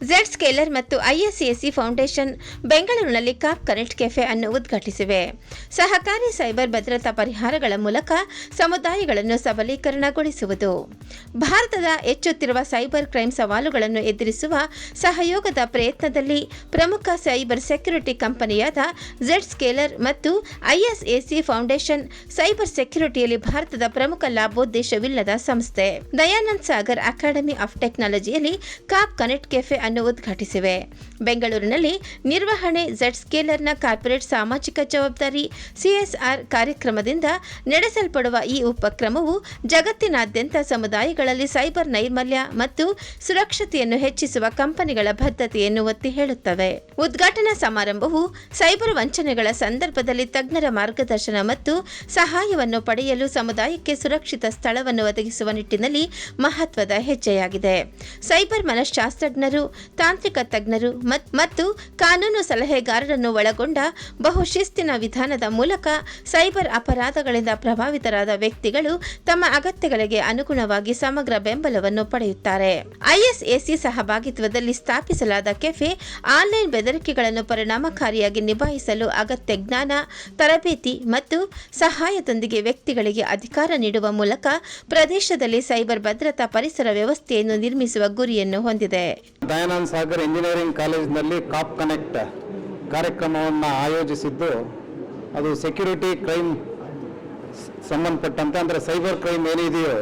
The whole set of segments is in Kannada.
ಝೆಡ್ ಸ್ಕೇಲರ್ ಮತ್ತು ಐಎಸ್ಎಸಿ ಫೌಂಡೇಶನ್ ಬೆಂಗಳೂರಿನಲ್ಲಿ ಕಾಪ್ ಕನೆಕ್ಟ್ ಕೆಫೆ ಅನ್ನು ಉದ್ಘಾಟಿಸಿವೆ. ಸಹಕಾರಿ ಸೈಬರ್ ಭದ್ರತಾ ಪರಿಹಾರಗಳ ಮೂಲಕ ಸಮುದಾಯಗಳನ್ನು ಸಬಲೀಕರಣಗೊಳಿಸುವುದು. ಭಾರತದ ಹೆಚ್ಚುತ್ತಿರುವ ಸೈಬರ್ ಕ್ರೈಮ್ ಸವಾಲುಗಳನ್ನು ಎದುರಿಸುವ ಸಹಯೋಗದ ಪ್ರಯತ್ನದಲ್ಲಿ ಪ್ರಮುಖ ಸೈಬರ್ ಸೆಕ್ಯುರಿಟಿ ಕಂಪನಿಯಾದ ಝೆಡ್ ಸ್ಕೇಲರ್ ಮತ್ತು ಐಎಸ್ಎಸಿ ಫೌಂಡೇಶನ್ ಸೈಬರ್ ಸೆಕ್ಯುರಿಟಿಯಲ್ಲಿ ಭಾರತದ ಪ್ರಮುಖ ಲಾಭೋದ್ದೇಶವಿಲ್ಲದ ಸಂಸ್ಥೆ. ದಯಾನಂದ್ ಸಾಗರ್ ಅಕಾಡೆಮಿ ಆಫ್ ಟೆಕ್ನಾಲಜಿಯಲ್ಲಿ ಕಾಪ್ ಕನೆಕ್ಟ್ ಕೆಫೆ ಅನ್ನು ಉದ್ಘಾಟಿಸಿವೆ. ಬೆಂಗಳೂರಿನಲ್ಲಿ ನಿರ್ವಹಣೆ ಝೆಡ್ ಸ್ಕೇಲರ್ನ ಕಾರ್ಪೊರೇಟ್ ಸಾಮಾಜಿಕ ಜವಾಬ್ದಾರಿ ಸಿಎಸ್ಆರ್ ಕಾರ್ಯಕ್ರಮದಿಂದ ನಡೆಸಲ್ಪಡುವ ಈ ಉಪಕ್ರಮವು ಜಗತ್ತಿನಾದ್ಯಂತ ಸಮುದಾಯಗಳಲ್ಲಿ ಸೈಬರ್ ನೈರ್ಮಲ್ಯ ಮತ್ತು ಸುರಕ್ಷತೆಯನ್ನು ಹೆಚ್ಚಿಸುವ ಕಂಪನಿಗಳ ಬದ್ಧತೆಯನ್ನು ಒತ್ತಿ ಹೇಳುತ್ತವೆ. ಉದ್ಘಾಟನಾ ಸಮಾರಂಭವು ಸೈಬರ್ ವಂಚನೆಗಳ ಸಂದರ್ಭದಲ್ಲಿ ತಜ್ಞರ ಮಾರ್ಗದರ್ಶನ ಮತ್ತು ಸಹಾಯವನ್ನು ಪಡೆಯಲು ಸಮುದಾಯಕ್ಕೆ ಸುರಕ್ಷಿತ ಸ್ಥಳವನ್ನು ಒದಗಿಸುವ ನಿಟ್ಟಿನಲ್ಲಿ ಮಹತ್ವದ ಹೆಜ್ಜೆಯಾಗಿದೆ. ಸೈಬರ್ ಮನಃಶಾಸ್ತ್ರಜ್ಞರು ತಾಂತ್ರಿಕ ತಜ್ಞರು ಮತ್- ಮತ್ತು ಕಾನೂನು ಸಲಹೆಗಾರರನ್ನು ಒಳಗೊಂಡ ಬಹುಶಿಸ್ತಿನ ವಿಧಾನದ ಮೂಲಕ ಸೈಬರ್ ಅಪರಾಧಗಳಿಂದ ಪ್ರಭಾವಿತರಾದ ವ್ಯಕ್ತಿಗಳು ತಮ್ಮ ಅಗತ್ಯಗಳಿಗೆ ಅನುಗುಣವಾಗಿ ಸಮಗ್ರ ಬೆಂಬಲವನ್ನು ಪಡೆಯುತ್ತಾರೆ. ಐಎಸ್ಎಸಿ ಸಹಭಾಗಿತ್ವದಲ್ಲಿ ಸ್ಥಾಪಿಸಲಾದ ಕೆಫೆ ಆನ್ಲೈನ್ ಬೆದರಿಕೆಗಳನ್ನು ಪರಿಣಾಮಕಾರಿಯಾಗಿ ನಿಭಾಯಿಸಲು ಅಗತ್ಯ ಜ್ಞಾನ, ತರಬೇತಿ ಮತ್ತು ಸಹಾಯದೊಂದಿಗೆ ವ್ಯಕ್ತಿಗಳಿಗೆ ಅಧಿಕಾರ ನೀಡುವ ಮೂಲಕ ಪ್ರದೇಶದಲ್ಲಿ ಸೈಬರ್ ಭದ್ರತಾ ಪರಿಸರ ವ್ಯವಸ್ಥೆಯನ್ನು ನಿರ್ಮಿಸುವ ಗುರಿಯನ್ನು ಹೊಂದಿದೆ. ದಯಾನಂದ್ ಸಾಗರ್ ಇಂಜಿನಿಯರಿಂಗ್ ಕಾಲೇಜಿನಲ್ಲಿ ಕಾಪ್ ಕನೆಕ್ಟ್ ಕಾರ್ಯಕ್ರಮವನ್ನು ಆಯೋಜಿಸಿದ್ದು, ಅದು ಸೆಕ್ಯೂರಿಟಿ ಕ್ರೈಮ್ ಸಂಬಂಧಪಟ್ಟಂತೆ, ಅಂದರೆ ಸೈಬರ್ ಕ್ರೈಮ್ ಏನಿದೆಯೋ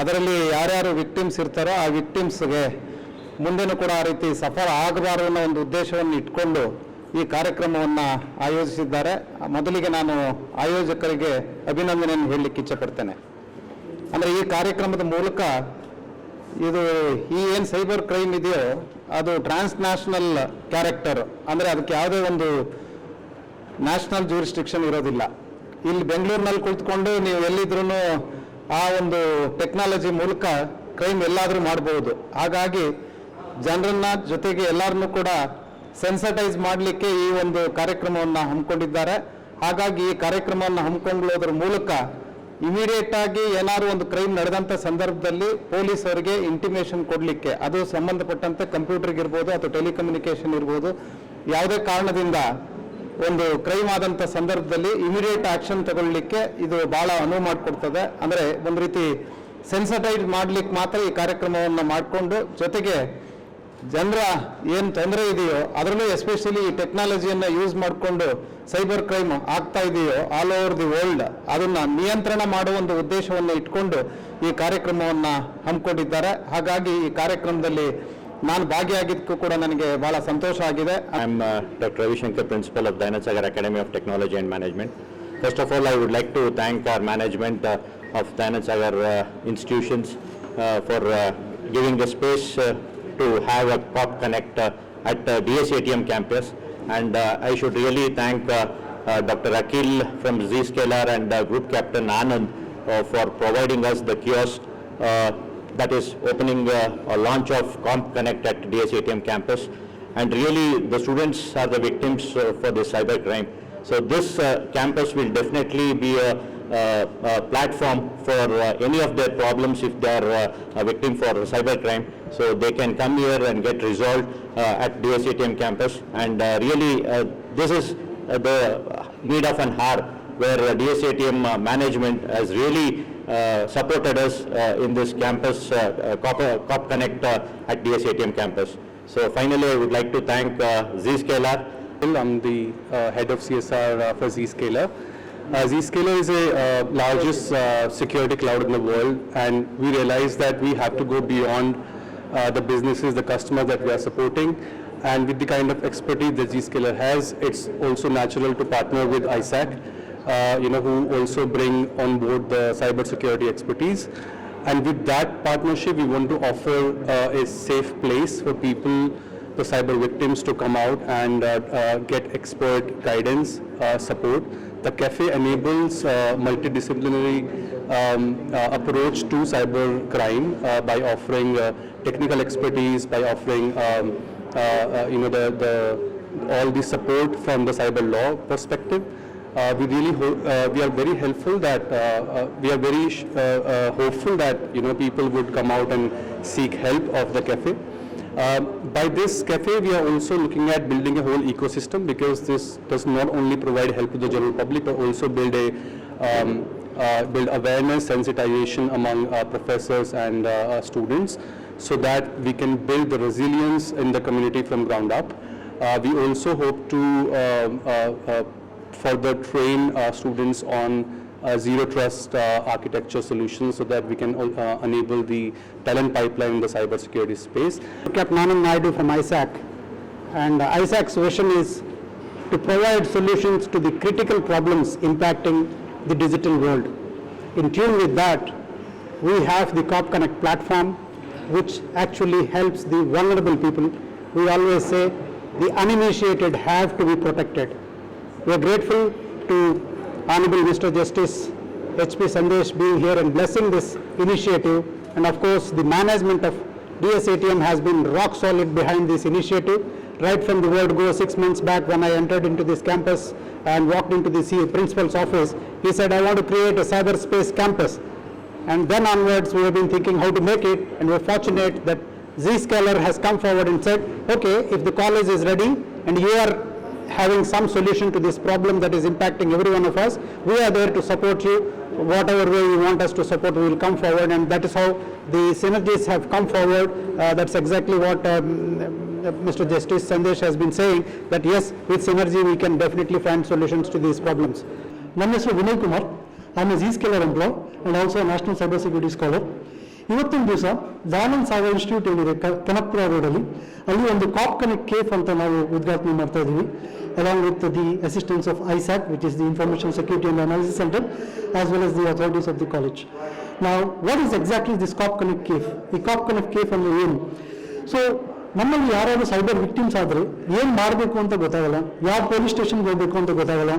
ಅದರಲ್ಲಿ ಯಾರ್ಯಾರು ವಿಕ್ಟಿಮ್ಸ್ ಇರ್ತಾರೋ ಆ ವಿಕ್ಟಿಮ್ಸ್ಗೆ ಮುಂದೆನೂ ಕೂಡ ಆ ರೀತಿ ಸಫಲ ಆಗಬಾರದು ಅನ್ನೋ ಒಂದು ಉದ್ದೇಶವನ್ನು ಇಟ್ಕೊಂಡು ಈ ಕಾರ್ಯಕ್ರಮವನ್ನು ಆಯೋಜಿಸಿದ್ದಾರೆ. ಮೊದಲಿಗೆ ನಾನು ಆಯೋಜಕರಿಗೆ ಅಭಿನಂದನೆಯನ್ನು ಹೇಳಲಿಕ್ಕೆ ಇಚ್ಛಪಡ್ತೇನೆ ಅಂದರೆ ಈ ಕಾರ್ಯಕ್ರಮದ ಮೂಲಕ ಇದು ಈ ಏನು ಸೈಬರ್ ಕ್ರೈಮ್ ಇದೆಯೋ, ಅದು ಟ್ರಾನ್ಸ್ ನ್ಯಾಷನಲ್ ಕ್ಯಾರೆಕ್ಟರ್, ಅಂದರೆ ಅದಕ್ಕೆ ಯಾವುದೇ ಒಂದು ನ್ಯಾಷನಲ್ ಜೂರಿಸ್ಟಿಕ್ಷನ್ ಇರೋದಿಲ್ಲ. ಇಲ್ಲಿ ಬೆಂಗಳೂರಿನಲ್ಲಿ ಕುಳಿತುಕೊಂಡು ನೀವು ಎಲ್ಲಿದ್ರೂ ಆ ಒಂದು ಟೆಕ್ನಾಲಜಿ ಮೂಲಕ ಕ್ರೈಮ್ ಎಲ್ಲಾದರೂ ಮಾಡಬಹುದು ಹಾಗಾಗಿ ಜನರನ್ನ ಜೊತೆಗೆ ಎಲ್ಲರನ್ನೂ ಕೂಡ ಸೆನ್ಸಟೈಸ್ ಮಾಡಲಿಕ್ಕೆ ಈ ಒಂದು ಕಾರ್ಯಕ್ರಮವನ್ನು ಹಮ್ಮಿಕೊಂಡಿದ್ದಾರೆ. ಹಾಗಾಗಿ ಈ ಕಾರ್ಯಕ್ರಮವನ್ನು ಹಮ್ಮಿಕೊಳ್ಳೋದ್ರ ಮೂಲಕ ಇಮಿಡಿಯೇಟ್ ಆಗಿ ಏನಾದ್ರು ಒಂದು ಕ್ರೈಮ್ ನಡೆದಂಥ ಸಂದರ್ಭದಲ್ಲಿ ಪೊಲೀಸ್ ಅವರಿಗೆ ಇಂಟಿಮೇಷನ್ ಕೊಡಲಿಕ್ಕೆ, ಅದು ಸಂಬಂಧಪಟ್ಟಂತೆ ಕಂಪ್ಯೂಟರ್ಗೆ ಇರ್ಬೋದು ಅಥವಾ ಟೆಲಿಕಮ್ಯುನಿಕೇಶನ್ ಇರ್ಬೋದು, ಯಾವುದೇ ಕಾರಣದಿಂದ ಒಂದು ಕ್ರೈಮ್ ಆದಂಥ ಸಂದರ್ಭದಲ್ಲಿ ಇಮಿಡಿಯೇಟ್ ಆಕ್ಷನ್ ತಗೊಳ್ಳಿಕ್ಕೆ ಇದು ಬಹಳ ಅನುವು ಮಾಡಿಕೊಡ್ತದೆ. ಅಂದರೆ ಒಂದು ರೀತಿ ಸೆನ್ಸಟೈಸ್ ಮಾಡ್ಲಿಕ್ಕೆ ಮಾತ್ರ ಈ ಕಾರ್ಯಕ್ರಮವನ್ನು ಮಾಡಿಕೊಂಡು ಜೊತೆಗೆ ಜನರ ಏನು ತೊಂದರೆ ಇದೆಯೋ ಅದರಲ್ಲೂ ಎಸ್ಪೆಷಲಿ ಟೆಕ್ನಾಲಜಿಯನ್ನು ಯೂಸ್ ಮಾಡಿಕೊಂಡು ಸೈಬರ್ ಕ್ರೈಮ್ ಆಗ್ತಾ ಇದೆಯೋ ಆಲ್ ಓವರ್ ದಿ ವರ್ಲ್ಡ್ ಅದನ್ನ ನಿಯಂತ್ರಣ ಮಾಡುವ ಒಂದು ಉದ್ದೇಶವನ್ನು ಇಟ್ಕೊಂಡು ಈ ಕಾರ್ಯಕ್ರಮವನ್ನು ಹಮ್ಮಿಕೊಂಡಿದ್ದಾರೆ. ಹಾಗಾಗಿ ಈ ಕಾರ್ಯಕ್ರಮದಲ್ಲಿ ನಾನು ಭಾಗಿಯಾಗಿದ್ದಕ್ಕೂ ಕೂಡ ನನಗೆ ಬಹಳ ಸಂತೋಷ ಆಗಿದೆ. I am doctor Ravishankar principal of of academy of technology and management first of all I would like to thank our management of management institutions for giving the uh, to have a COP Connect uh, at uh, DSATM campus. And uh, I should really thank uh, Dr. Akil from Zscaler and Group Captain Anand for providing us the kiosk that is opening a launch of Comp Connect at DSATM campus. And really, the students are the victims for this cyber crime. So this campus will definitely be a platform for uh, any of their problems if they are uh, a victim for cyber crime. So they can come here and get resolved uh, at DSATM campus. And uh, really, uh, this is uh, the need of an hour where uh, DSATM uh, management has really uh, supported us uh, in this campus, uh, uh, COP, uh, COP Connect uh, at DSATM campus. So finally, I would like to thank uh, Zscaler I'm the uh, head of CSR uh, for Zscaler. Uh, Zscaler is a uh, largest uh, security cloud in the world, and we realize that we have to go beyond uh, the businesses, the customers that we are supporting. And with the kind of expertise that Zscaler has, it's also natural to partner with ISAC, uh, you know, who also bring on board the cybersecurity expertise. And with that partnership, we want to offer uh, a safe place for people the cyber victims to come out and uh, uh, get expert guidance, uh, support. The cafe enables multidisciplinary um, approach to cyber crime by offering technical expertise, by offering um, you know the, the all the support from the cyber law perspective. Uh, we really uh, we are very helpful that uh, we are very hopeful that you know people would come out and seek help of the cafe Um, By this cafe, we are also looking at building a whole ecosystem because this does not only provide help to the general public, but also build a, um, uh, build awareness, sensitization among uh, professors and uh, uh, students so that we can build the resilience in the community from ground up. Uh, We also hope to uh, uh, further train uh, students on uh, zero trust uh, architecture solutions so that we can uh, enable the talent pipeline in the cybersecurity space. Captain Naidu from ISAC. And uh, ISAC's vision is to provide solutions to the critical problems impacting the digital world. In tune with that, we have the COP Connect platform, which actually helps the vulnerable people. We always say the uninitiated have to be protected. We are grateful to Honorable Mr. Justice H.P. Sandesh being here and blessing this initiative. And of course, the management of DSATM has been rock solid behind this initiative. Right from the word go, six months back when I entered into this campus and walked into the principal's office, he said, I want to create a cyberspace campus. And then onwards, we have been thinking how to make it, and we're fortunate that Zscaler has come forward and said, okay, if the college is ready and you are having some solution to this problem that is impacting every one of us. We are there to support you. Whatever way you want us to support, we will come forward, and that is how the synergies have come forward. Uh, that's exactly what um, Mr. Justice Sandesh has been saying, that yes, with synergy we can definitely find solutions to these problems. My name is Vinay Kumar. I am a Zscaler employee and also a National Cybersecurity Scholar. ಇವತ್ತಿನ ದಿವಸ ದಯಾನಂದ್ ಸಾಗರ್ ಇನ್ಸ್ಟಿಟ್ಯೂಟ್ ಏನಿದೆ ಕನಕಪುರ ರೋಡಲ್ಲಿ, ಅಲ್ಲಿ ಒಂದು ಕಾಪ್ ಕನೆಕ್ಟ್ ಕೇಫ್ ಅಂತ ನಾವು ಉದ್ಘಾಟನೆ ಮಾಡ್ತಾ ಇದ್ದೀವಿ. Along with the assistance of ISAC which is the information security and analysis centre as well as the authorities of the college ನಾವು what is exactly this cop connect cafe ಈ ಕಾಪ್ ಕನೆಕ್ಟ್ ಕೇಫ್ ಅಂದರೆ ಏನು? ಸೊ ನಮ್ಮಲ್ಲಿ ಯಾರಾದರೂ ಸೈಬರ್ ವಿಕ್ಟಿಮ್ಸ್ ಆದರೆ ಏನು ಮಾಡಬೇಕು ಅಂತ ಗೊತ್ತಾಗಲ್ಲ. ಯಾವ ಪೊಲೀಸ್ ಸ್ಟೇಷನ್ಗೆ ಹೋಗಬೇಕು ಅಂತ ಗೊತ್ತಾಗಲ್ಲ.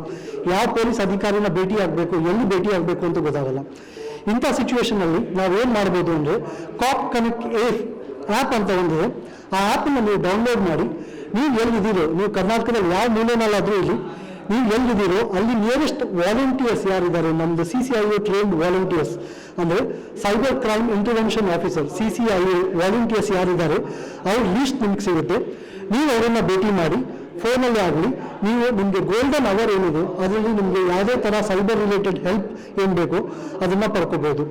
ಯಾವ ಪೊಲೀಸ್ ಅಧಿಕಾರಿನ ಭೇಟಿ ಆಗಬೇಕು, ಎಲ್ಲಿ ಭೇಟಿ ಆಗಬೇಕು ಅಂತ ಗೊತ್ತಾಗಲ್ಲ. ಇಂಥ ಸಿಚುವೇಶನಲ್ಲಿ ನಾವೇನು ಮಾಡ್ಬೋದು ಅಂದರೆ ಕಾಪ್ ಕನೆಕ್ಟ್ ಏಫ್ ಆ್ಯಪ್ ಅಂತ ಒಂದು ಆ ಆ್ಯಪನ್ನು ನೀವು ಡೌನ್ಲೋಡ್ ಮಾಡಿ. ನೀವು ಎಲ್ಲಿದ್ದೀರೋ, ನೀವು ಕರ್ನಾಟಕದಲ್ಲಿ ಯಾವ ಮೂಲೆನಲ್ಲಾದರೂ ಇಲ್ಲಿ ನೀವು ಎಲ್ಲಿದ್ದೀರೋ, ಅಲ್ಲಿ ನಿಯರೆಸ್ಟ್ ವಾಲಂಟಿಯರ್ಸ್ ಯಾರಿದ್ದಾರೆ? ನಮ್ಮದು C C I A trained volunteers ಅಂದರೆ cyber crime intervention officer C C I A volunteers ಯಾರಿದ್ದಾರೆ? ಅವ್ರ ಲೀಸ್ಟ್ ನಿಮ್ಗೆ ಸಿಗುತ್ತೆ. ನೀವು ಅವರನ್ನು ಭೇಟಿ ಮಾಡಿ ಫೋನಲ್ಲಿ ಆಗಲಿ, ನೀವು ನಿಮಗೆ ಗೋಲ್ಡನ್ ಅವರ್ ಏನಿದೆ, ಅದರಲ್ಲಿ ನಿಮಗೆ ಯಾವುದೇ ಥರ ಸೈಬರ್ ರಿಲೇಟೆಡ್ ಹೆಲ್ಪ್ ಏನು ಬೇಕು, ಅದನ್ನು ಪಡ್ಕೋಬೋದು.